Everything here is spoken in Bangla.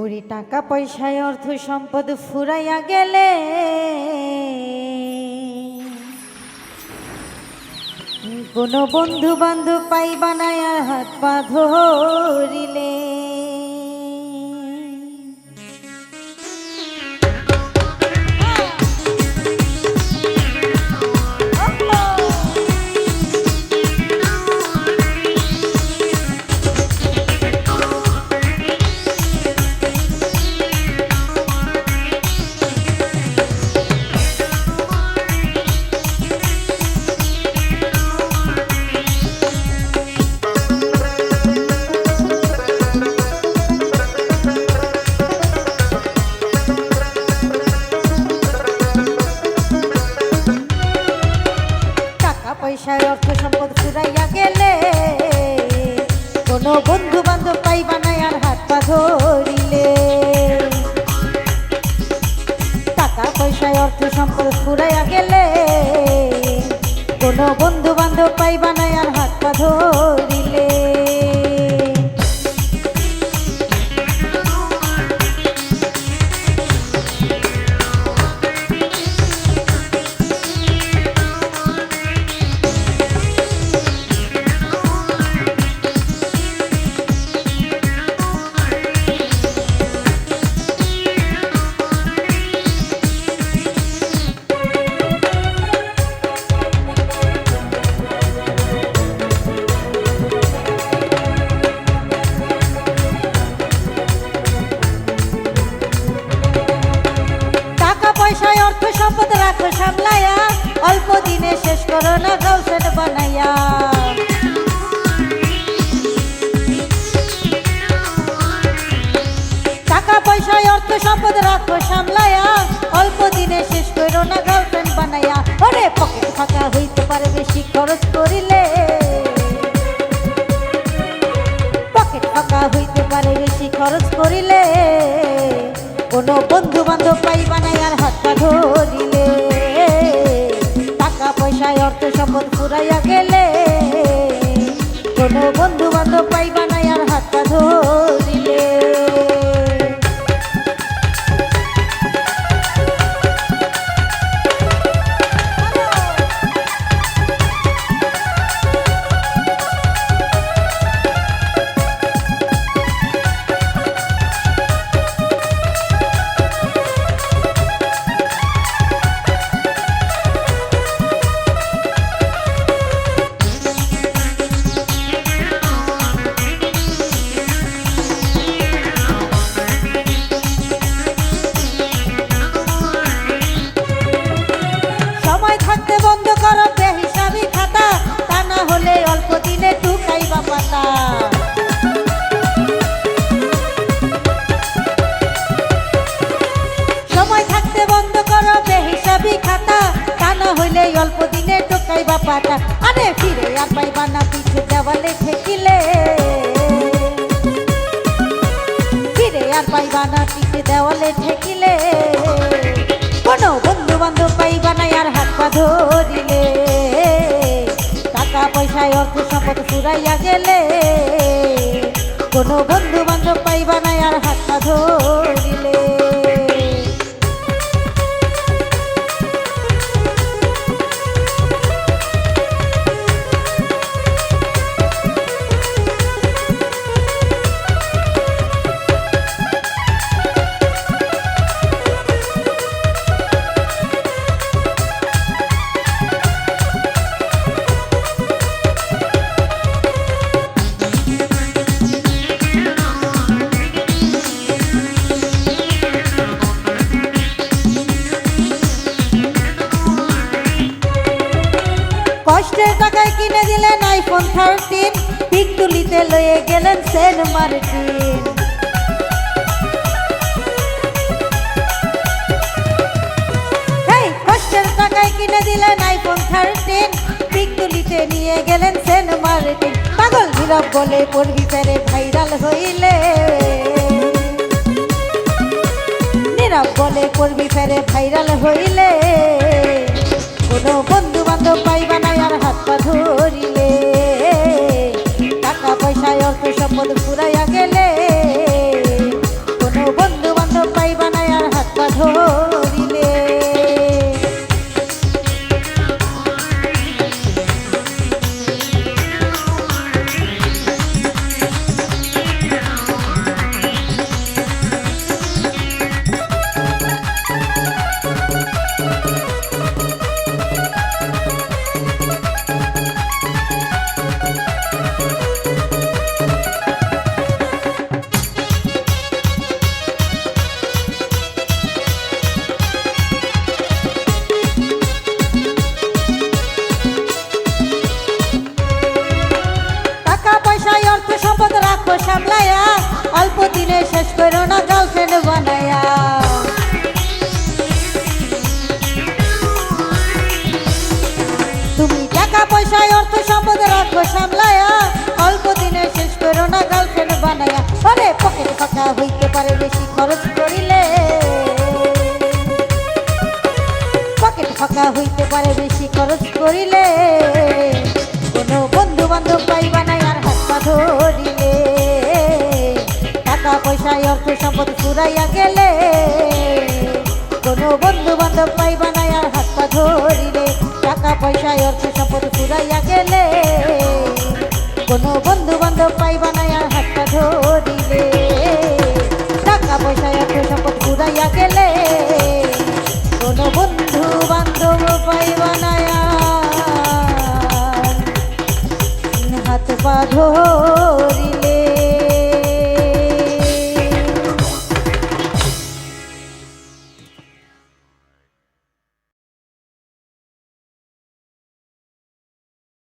ওরে টাকা পয়সায় অর্থ সম্পদ ফুরাইয়া গেলে। কোনো বন্ধু বান্ধব পাই বানায় আর হাত পা ধরিলে পয়সায় অর্থ সম্পদ ফুরাইয়া গেলে কোনো বন্ধু বান্ধব পাই বানায় আর হাত পা ধরিলে। টাকা পয়সায় অর্থ সম্পদ ফুরাইয়া গেলে কোনো বন্ধু বান্ধব পাই নাই আর হাত পা ধরিলে। সম্পদ রাখো, সামলায়া। অল্প দিনে শেষ করো না গার্লফ্রেন্ড বানাইয়া ওরে পকেট ফাঁকা হইতে পারে, বেশি খরচ করিলে। পকেট ফাঁকা হইতে পারে, বেশি খরচ করিলে। কোনো বন্ধু বান্ধব পাই বানাই আর হাত পা ধরিলে। টাকা পয়সায় অর্থ সম্পদ ফুরাইয়া গেলে। কোনো বন্ধু বান্ধব পাই বানাই আর হাত পা ধরিলে। টুকাইবা আরে ফিরে আর পাইবা পিছে দেওয়ালে ঠেকিলে। ফিরে আর পাইবা না, পিছে দেওয়ালে ঠেকিলে। কোনো বন্ধু বান্ধব পাইবা না, আর হাত পা ধরিলে। টাকা পয়সায় অর্থ সম্পদ ফুরাইয়া গেলে। কোনো বন্ধু বান্ধব পাইবা না, আর হাত পা ধরিলে। টাকায় কিনে দিলেন আইফোন থার্টিন পিক তুলিতে লয়ে গেলেন সেন মার্টিন। কিনে দিলেন আইফোন থার্টিন পিক তুলিতে নিয়ে গেলেন সেন মার্টিন। পাগল নীরব বলে পড়বি ভাইরাল হইলে। বলে করবি ফেরে ভাইরাল হইলে। কোনো বন্ধু বান্ধব পাইবা ধরিলে, টাকা পয়সায় অর্থ সম্পদ ফুরাইয়া গেলে, কোনো বন্ধু বান্ধব পাইবা না আর হাত পা ধর পয়সায় অর্থ সম্পদের অর্থ সামলায়া, অল্প দিনে শেষ করো না গার্লফ্রেন্ড বানায়া। পরে পকেট ফাঁকা হইতে পারে, বেশি খরচ করিলে। পকেট ফাঁকা হইতে পারে, বেশি খরচ করিলে। কোনো বন্ধু বান্ধব পাইবা না আর হাত পা ধরিলে। টাকা পয়সায় অর্থ সম্পদ ফুরাইয়া গেলে। কোনো বন্ধু বান্ধব পাইবা না আর হাত পা ধরিলে। টাকা পয়সায় অর্থ সম্পদ ফুরাইয়া গেলে, কোনো বন্ধু বান্ধব পাইবা না আর হাত পা ধরিলে। টাকা পয়সা অর্থ সম্পদ ফুরাইয়া গেলে, কোনো বন্ধু বান্ধব পাইবা না হাত পা ধরিলে।